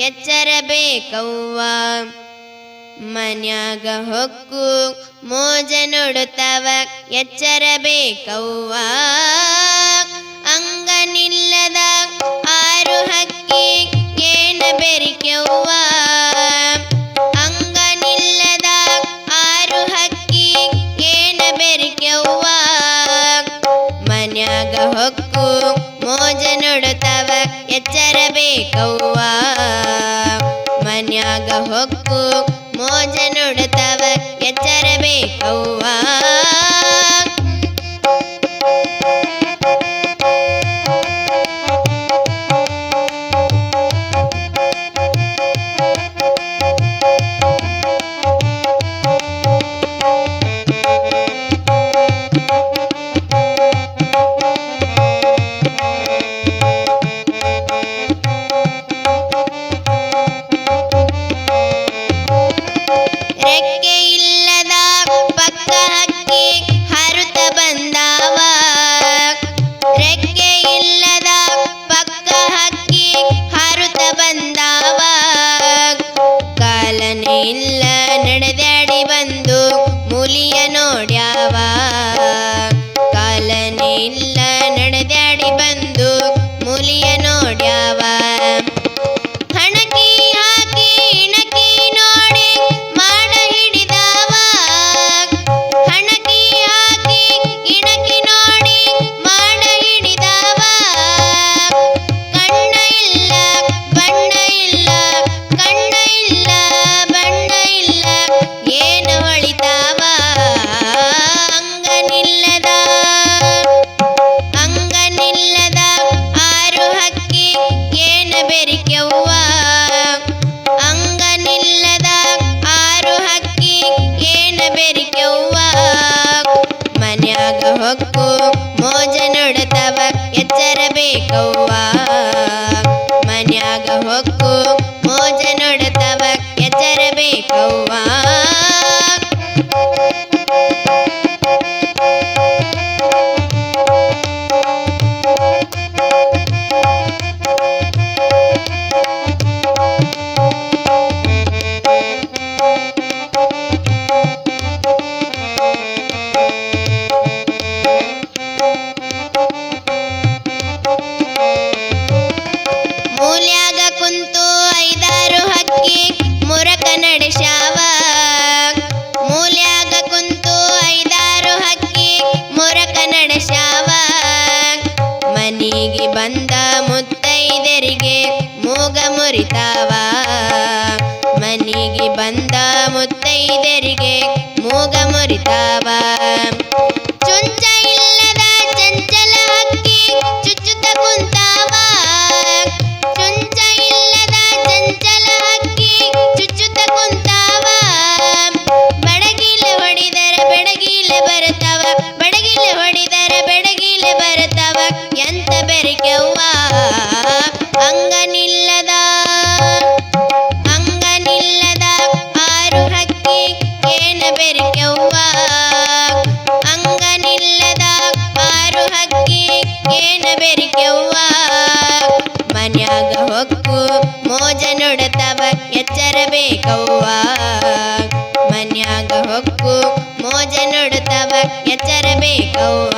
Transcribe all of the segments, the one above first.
ಎಚ್ಚರ ಎಚ್ಚರಬೇಕವ್ವ. ಮನ್ಯಾಗ ಹೊಕ್ಕು ಮೋಜ ನೋಡುತ್ತವ ಎಚ್ಚರಬೇಕವ್ವ. ಅಂಗನಿಲ್ಲ ಇಲ್ಲದ ಪಕ್ಕ ಹಕ್ಕಿ ಹಾರುತ ಬಂದಾವ. ಕಾಲನೇ ಇಲ್ಲ ನಡೆದಾಡಿ ಬಂದ ಹೊಕ್ಕು ಮೋಜ ನೋಡತವ ಎಚ್ಚರ ಬೇಕವ್ವ ಮನ್ಯಾಗ ಹೊಕ್ಕು ಮೋಜ ನೋಡತವ ಎಚ್ಚರ ಬೇಕವ್ವಾ ಮದನಿಗೆ ಬಂದ ಮುತ್ತೈದರಿಗೆ ಮೂಗ ಮುರಿತಾವ. ಮನಿಗೆ ಬಂದ ಮುತ್ತೈದರಿಗೆ ಮೂಗ ಮುರಿತಾವ. ಎಚ್ಚರಬೇಕವ್ವ ಮನ್ಯಾಗ ಹೊಕ್ಕು ಮೋಜ ನೋಡುತ್ತವ ಎಚ್ಚರಬೇಕವ್ವ.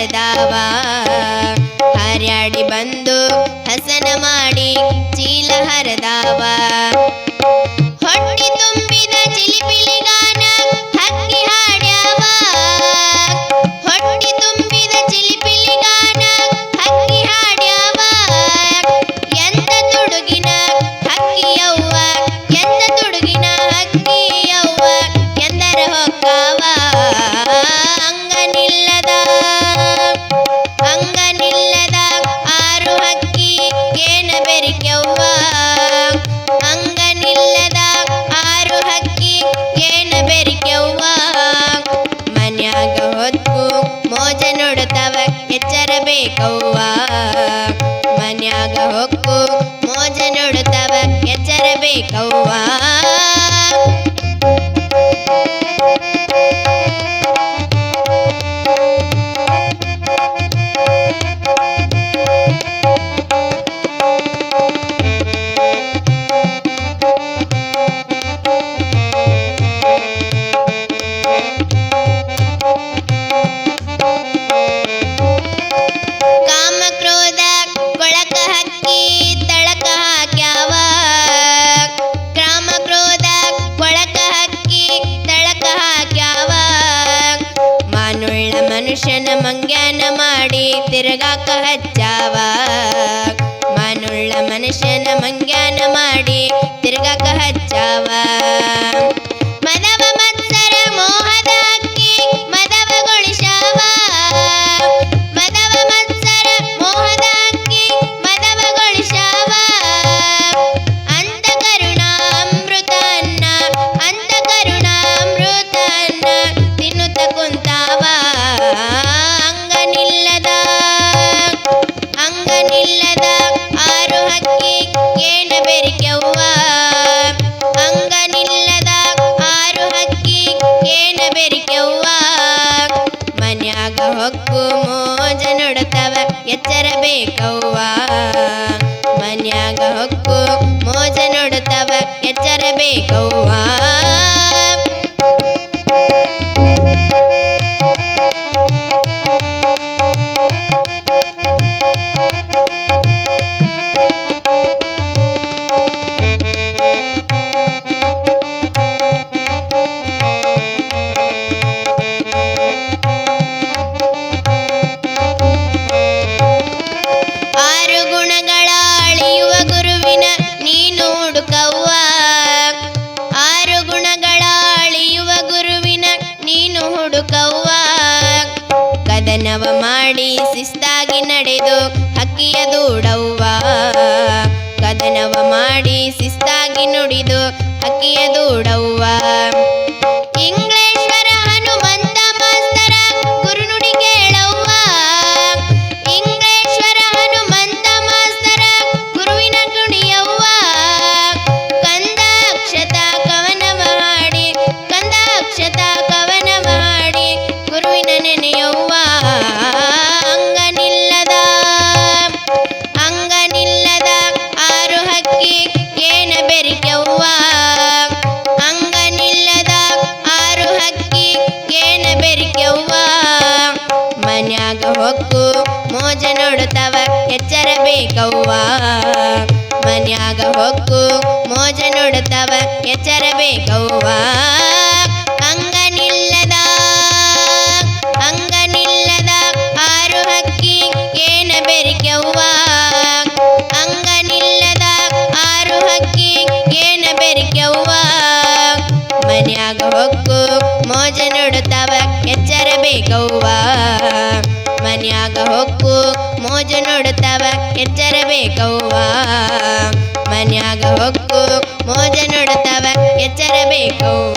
ಕರೆದಾವ ಹರ್ಯಾಡಿ ಬಂದು ಹಸನ ಮಾಡಿ ಚೀಲ ಹರದಾವ. ಹೊತ್ತು ಮೋಜ ನೋಡುತ್ತವ ಎಚ್ಚರ ಬೇಕವ್ವ. ಮನ್ಯಾಗ ಹೊಕ್ಕು ಮೋಜ ನೋಡುತ್ತವ ಎಚ್ಚರ ಬೇಕವ್ವ. ಹಕ್ಕಿ ತಳಕ ಹಾಕ್ಯಾವ. ಕಾಮ ಕೊಳಕ ಹಕ್ಕಿ ತಳಕ ಹಾಕ್ಯಾವ. ಮಾನುಳ್ಳ ಮನುಷ್ಯನ ಮಂಗ್ಯಾನ ಮಾಡಿ ತಿರುಗಾಕ ಹಚ್ಚಾವ. ಮಾನುಳ್ಳ ಮನುಷ್ಯನ ಮಂಗ್ಯಾನ ಮಾಡಿ ಬೆರಿಕೆವ್ವ. ಮನ್ಯಾಗ ಹೊಕ್ಕು ಮೋಜ ನೋಡುತ್ತವ ಎಚ್ಚರಬೇಕವ್ವ. ಮನ್ಯಾಗ ಹೊಕ್ಕು ಮೋಜ ನೋಡುತ್ತವ ಎಚ್ಚರಬೇಕವ್ವ. ಆರು ಮಾಡಿ ಶಿಸ್ತಾಗಿ ನಡೆದು ಹಕ್ಕಿಯ ದೂಡವ್ವ. ಕದನವ ಮಾಡಿ ಶಿಸ್ತಾಗಿ ನುಡಿದು ಹಕ್ಕಿಯ ದೂಡವ್ವ. ಹೊಕ್ಕು ಮೋಜ ನೋಡುತ್ತವ ಎಚ್ಚರಬೇಕವ್ವ ಮನ್ಯಾಗ ಹೊಕ್ಕು ಮೋಜ ಎಚ್ಚರ ಎಚ್ಚರಬೇಕವ್ವ ಮನ್ಯಾಗ ಹೊಕ್ಕು ಮೋಜ ಎಚ್ಚರ ಎಚ್ಚರಬೇಕವ್ವ